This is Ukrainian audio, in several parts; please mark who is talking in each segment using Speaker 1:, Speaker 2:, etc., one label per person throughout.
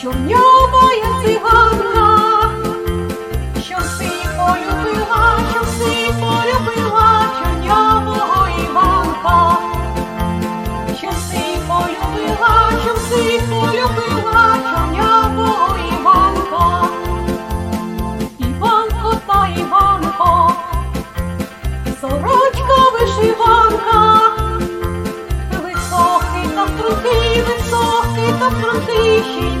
Speaker 1: Що в чорньова є циганка, що си полюбила, що си полюбила, чорньового Іванка, що си полюбила, що си полюбила, чорньового Іванка, Іванко та Іванко, сорочка вишиванка. Високий та крутий, високий та крутий, ще й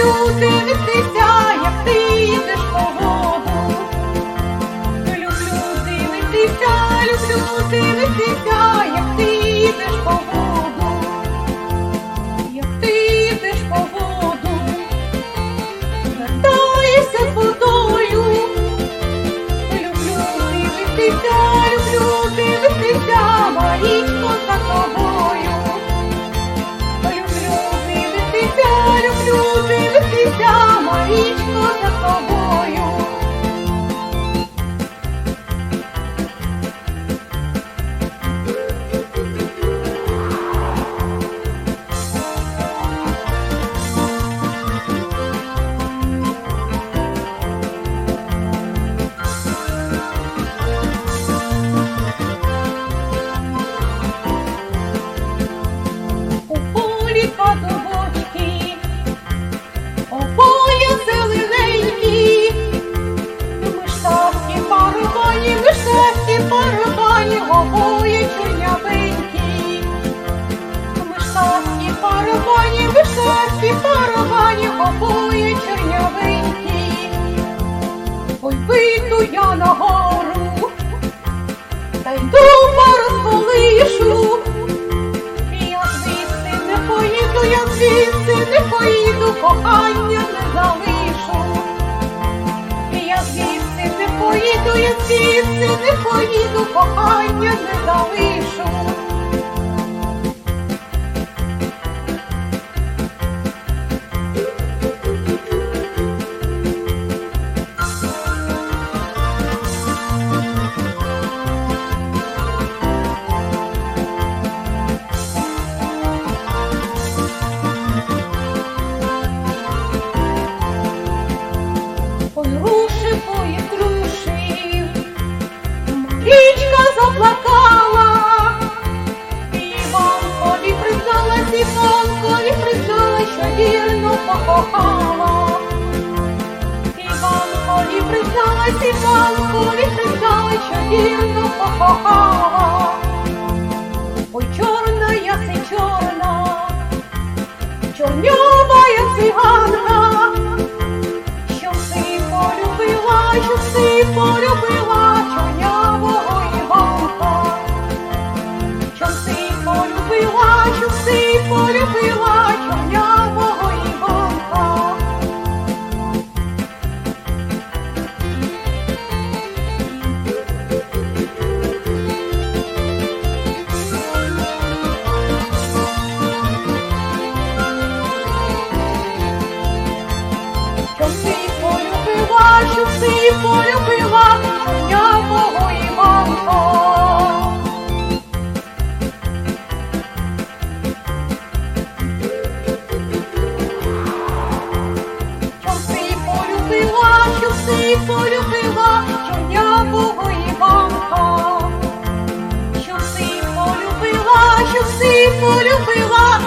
Speaker 1: люблю дивитися, як ти йдеш по воду. Люблю дивитися, люблю дивитися, як ти йдеш по воду, як ти йдеш по воду, вертаєшся з водою. Люблю дивитися, люблю дивитися, Марічко за тобою. Дивитися, Марічко за тобою. Паровані, миштавки паровані, обоє чорнявенькі. Ой, вийду я на гору, та йду порозколишу. Я звідси не поїду, я звідси не поїду, кохання не залишу. Я звідси не поїду, я звідси не поїду, кохання не залишу. Вірно покохала. Іванкові призналась, Іванкові призналась, що вірно покохала. Ой, чорна я си чорна, чорньова я циганка, що ти полюбила, що ти що ти полюбила і Іванка. Що ти полюбила, що ти полюбила